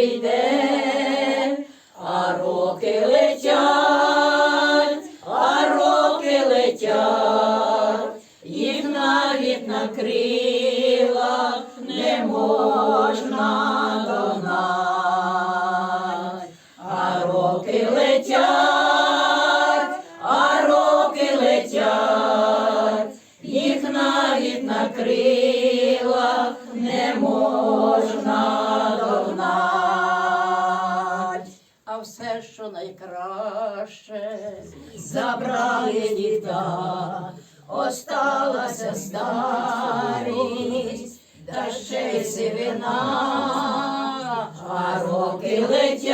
прийде, а роки летять, а роки летять, їх навіть на крилах не можна догнать. А роки летять, а роки летять, їх навіть на крилах що найкраще, забрали діда, осталася старість, та ще й сивина, а роки летять,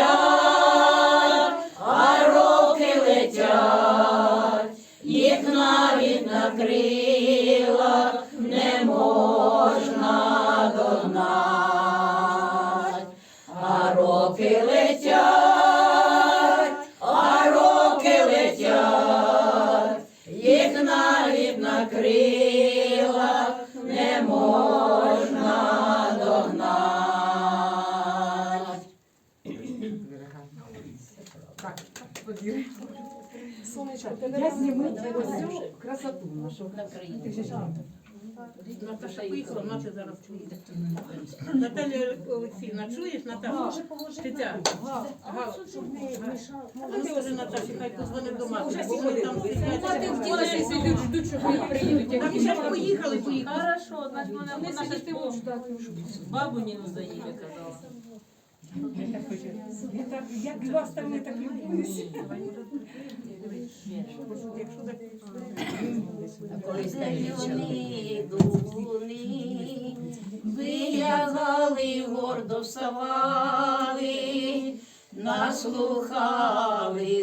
на крилах не можна догнати. Сонечко, я зніму ось цю красоту нашу. Наташа поїхала, мати зараз чує. Наталія Олексійовна, чуєш, Наташа? Тетя, Гала, а ну ти вже Наташі, хай позвонить до бо вони там сидять. Так ще ж поїхали, поїхали. Хорошо, значить вона не сидить бабу Ніну заїде, казала. Я так, як вас там не так так Колись такі дуни виягали, гордо вставали, наслухали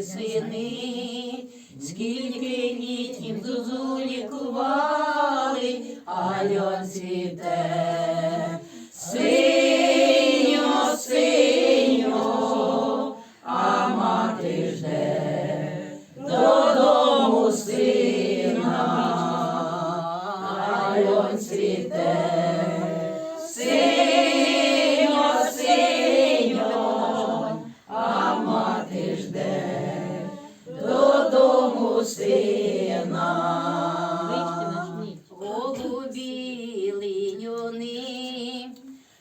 сини, скільки літніх зозулі кували, а льон цвіте. Цвіте. Синьо, синьо, а мати жде додому сина. Голубіли льони,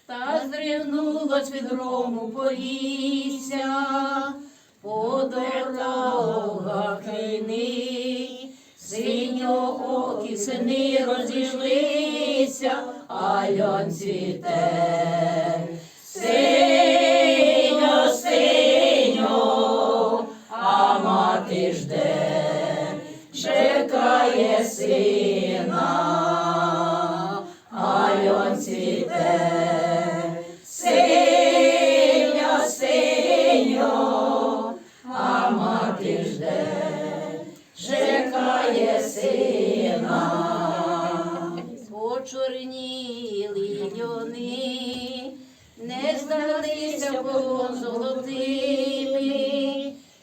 та здригнулось від грому полісся, по дорогах сини розійшлися, а льон цвіте. Синьо, синьо, а мати жде, чекає сина, а льон цвіте. Почорніли льони, не здалися золотими,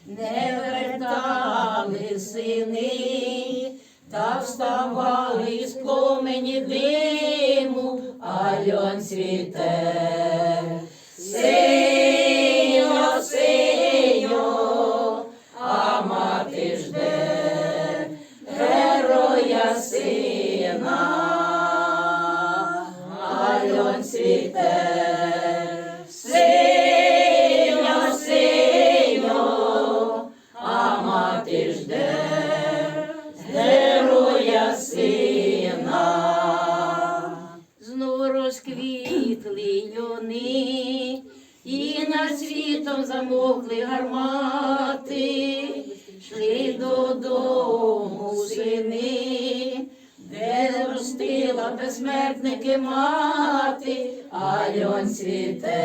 не вертали сини, та вставали з пломені диму, а льон цвіте. Світом замовкли гармати, йшли додому сини, де ростила безсмертники мати, а льон цвіте.